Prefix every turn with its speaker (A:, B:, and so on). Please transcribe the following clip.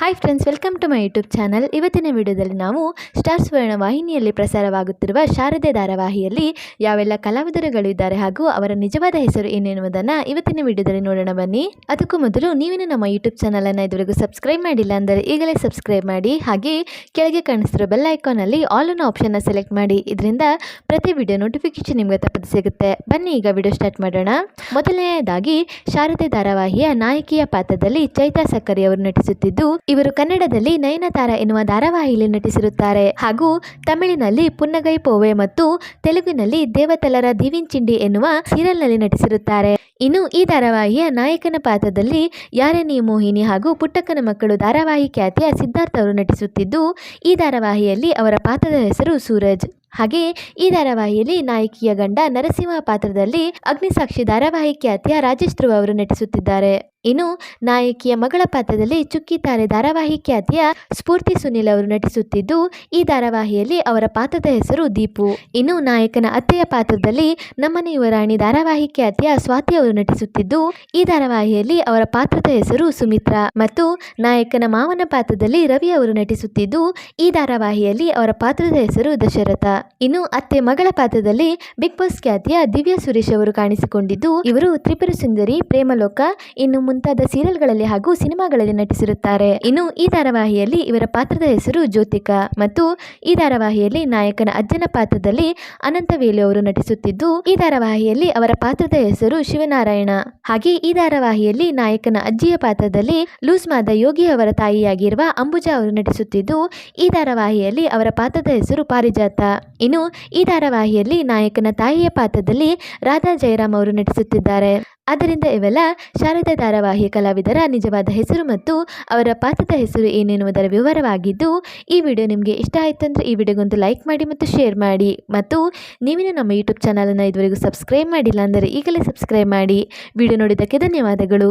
A: Hi friends welcome to my YouTube channel ಇವತ್ತಿನ ವಿಡಿಯೋದಲ್ಲಿ ನಾವು ಸ್ಟಾರ್ ಸುವರ್ಣ ವಾಹಿನಿಯಲ್ಲಿ ಪ್ರಸಾರವಾಗುತ್ತಿರುವ ಶಾರದೆ ಧಾರಾವಾಹಿಯಲ್ಲಿ ಯಾವೆಲ್ಲ ಕಲಾವಿದರುಗಳು ಇದ್ದಾರೆ ಹಾಗೂ ಅವರ ನಿಜವಾದ ಹೆಸರು ಏನೆನ್ನುವುದನ್ನು ಇವತ್ತಿನ ವಿಡಿಯೋದಲ್ಲಿ ನೋಡೋಣ ಬನ್ನಿ. ಅದಕ್ಕೂ ಮೊದಲು ನೀವಿನ ನಮ್ಮ ಯೂಟ್ಯೂಬ್ ಚಾನಲನ್ನು ಇದುವರೆಗೂ ಸಬ್ಸ್ಕ್ರೈಬ್ ಮಾಡಿಲ್ಲ ಅಂದರೆ ಈಗಲೇ ಸಬ್ಸ್ಕ್ರೈಬ್ ಮಾಡಿ, ಹಾಗೆ ಕೆಳಗೆ ಕಾಣಿಸ್ತಿರೋ ಬೆಲ್ ಐಕಾನಲ್ಲಿ ಆಲ್ ಅನ್ನೋ ಆಪ್ಷನ್ನ ಸೆಲೆಕ್ಟ್ ಮಾಡಿ, ಇದರಿಂದ ಪ್ರತಿ ವಿಡಿಯೋ ನೋಟಿಫಿಕೇಶನ್ ನಿಮಗೆ ತಪ್ಪದೆ ಸಿಗುತ್ತೆ. ಬನ್ನಿ ಈಗ ವಿಡಿಯೋ ಸ್ಟಾರ್ಟ್ ಮಾಡೋಣ. ಮೊದಲನೆಯದಾಗಿ ಶಾರದೆ ಧಾರಾವಾಹಿಯ ನಾಯಕಿಯ ಪಾತ್ರದಲ್ಲಿ ಚೈತಾ ಸಕ್ಕರೆ ಅವರು ನಟಿಸುತ್ತಿದ್ದು ಇವರು ಕನ್ನಡದಲ್ಲಿ ನಯನತಾರ ಎನ್ನುವ ಧಾರಾವಾಹಿಯಲ್ಲಿ ನಟಿಸಿರುತ್ತಾರೆ. ಹಾಗೂ ತಮಿಳಿನಲ್ಲಿ ಪುನ್ನಗೈ ಪೋವೆ ಮತ್ತು ತೆಲುಗಿನಲ್ಲಿ ದೇವತಲರ ದಿವಿಂಚಿಂಡಿ ಎನ್ನುವ ಸೀರಿಯಲ್ನಲ್ಲಿ ನಟಿಸಿರುತ್ತಾರೆ. ಇನ್ನು ಈ ಧಾರಾವಾಹಿಯ ನಾಯಕನ ಪಾತ್ರದಲ್ಲಿ ಯಾರನಿ ಮೋಹಿನಿ ಹಾಗೂ ಪುಟ್ಟಕ್ಕನ ಮಕ್ಕಳು ಧಾರಾವಾಹಿ ಖ್ಯಾತಿಯ ಸಿದ್ಧಾರ್ಥ ಅವರು ನಟಿಸುತ್ತಿದ್ದು, ಈ ಧಾರಾವಾಹಿಯಲ್ಲಿ ಅವರ ಪಾತ್ರದ ಹೆಸರು ಸೂರಜ್. ಹಾಗೆ ಈ ಧಾರಾವಾಹಿಯಲ್ಲಿ ನಾಯಕಿಯ ಗಂಡ ನರಸಿಂಹ ಪಾತ್ರದಲ್ಲಿ ಅಗ್ನಿಸಾಕ್ಷಿ ಧಾರಾವಾಹಿ ಖ್ಯಾತಿಯ ರಾಜೇಶ್ ಧ್ರುವ ಅವರು ನಟಿಸುತ್ತಿದ್ದಾರೆ. ಇನ್ನು ನಾಯಕಿಯ ಮಗಳ ಪಾತ್ರದಲ್ಲಿ ಚುಕ್ಕಿ ತಾರೆ ಧಾರಾವಾಹಿ ಖ್ಯಾತಿಯ ಸ್ಫೂರ್ತಿ ಸುನಿಲ್ ಅವರು ನಟಿಸುತ್ತಿದ್ದು, ಈ ಧಾರಾವಾಹಿಯಲ್ಲಿ ಅವರ ಪಾತ್ರದ ಹೆಸರು ದೀಪು. ಇನ್ನು ನಾಯಕನ ಅತ್ತೆಯ ಪಾತ್ರದಲ್ಲಿ ನಮ್ಮನೆ ಯುವರಾಣಿ ಧಾರಾವಾಹಿ ಖ್ಯಾತಿಯ ಸ್ವಾತಿ ಅವರು ನಟಿಸುತ್ತಿದ್ದು, ಈ ಧಾರಾವಾಹಿಯಲ್ಲಿ ಅವರ ಪಾತ್ರದ ಹೆಸರು ಸುಮಿತ್ರಾ ಮತ್ತು ನಾಯಕನ ಮಾವನ ಪಾತ್ರದಲ್ಲಿ ರವಿ ಅವರು ನಟಿಸುತ್ತಿದ್ದು, ಈ ಧಾರಾವಾಹಿಯಲ್ಲಿ ಅವರ ಪಾತ್ರದ ಹೆಸರು ದಶರಥ. ಇನ್ನು ಅತ್ತೆ ಮಗಳ ಪಾತ್ರದಲ್ಲಿ ಬಿಗ್ ಬಾಸ್ ಖ್ಯಾತಿಯ ದಿವ್ಯಾ ಸುರೇಶ್ ಅವರು ಕಾಣಿಸಿಕೊಂಡಿದ್ದು, ಇವರು ತ್ರಿಪುರ ಸುಂದರಿ, ಪ್ರೇಮಲೋಕ, ಇನ್ನು ಮುಂತಾದ ಸೀರಿಯಲ್ಗಳಲ್ಲಿ ಹಾಗೂ ಸಿನಿಮಾಗಳಲ್ಲಿ ನಟಿಸಿರುತ್ತಾರೆ. ಇನ್ನು ಈ ಧಾರಾವಾಹಿಯಲ್ಲಿ ಇವರ ಪಾತ್ರದ ಹೆಸರು ಜ್ಯೋತಿಕಾ ಮತ್ತು ಈ ಧಾರಾವಾಹಿಯಲ್ಲಿ ನಾಯಕನ ಅಜ್ಜನ ಪಾತ್ರದಲ್ಲಿ ಅನಂತವೇಲು ಅವರು ನಟಿಸುತ್ತಿದ್ದು, ಈ ಧಾರಾವಾಹಿಯಲ್ಲಿ ಅವರ ಪಾತ್ರದ ಹೆಸರು ಶಿವನಾರಾಯಣ. ಹಾಗೆ ಈ ಧಾರಾವಾಹಿಯಲ್ಲಿ ನಾಯಕನ ಅಜ್ಜಿಯ ಪಾತ್ರದಲ್ಲಿ ಲೂಸ್ ಮಾದ ಯೋಗಿ ಅವರ ತಾಯಿಯಾಗಿರುವ ಅಂಬುಜಾ ಅವರು ನಟಿಸುತ್ತಿದ್ದು, ಈ ಧಾರಾವಾಹಿಯಲ್ಲಿ ಅವರ ಪಾತ್ರದ ಹೆಸರು ಪಾರಿಜಾತ. ಇನ್ನು ಈ ಧಾರಾವಾಹಿಯಲ್ಲಿ ನಾಯಕನ ತಾಯಿಯ ಪಾತ್ರದಲ್ಲಿ ರಾಧಾ ಜಯರಾಮ್ ಅವರು ನಟಿಸುತ್ತಿದ್ದಾರೆ. ಆದ್ದರಿಂದ ಇವೆಲ್ಲ ಶಾರದಾ ಧಾರಾವಾಹಿಯ ಕಲಾವಿದರ ನಿಜವಾದ ಹೆಸರು ಮತ್ತು ಅವರ ಪಾತ್ರದ ಹೆಸರು ಏನೆನ್ನುವುದರ ವಿವರವಾಗಿದ್ದು, ಈ ವಿಡಿಯೋ ನಿಮಗೆ ಇಷ್ಟ ಆಯಿತು ಅಂದರೆ ಈ ವಿಡಿಯೋಗೊಂದು ಲೈಕ್ ಮಾಡಿ ಮತ್ತು ಶೇರ್ ಮಾಡಿ. ಮತ್ತು ನೀವಿನ ನಮ್ಮ ಯೂಟ್ಯೂಬ್ ಚಾನಲನ್ನು ಇದುವರೆಗೂ ಸಬ್ಸ್ಕ್ರೈಬ್ ಮಾಡಿಲ್ಲ ಅಂದರೆ ಈಗಲೇ ಸಬ್ಸ್ಕ್ರೈಬ್ ಮಾಡಿ. ವಿಡಿಯೋ ನೋಡಿದ್ದಕ್ಕೆ ಧನ್ಯವಾದಗಳು.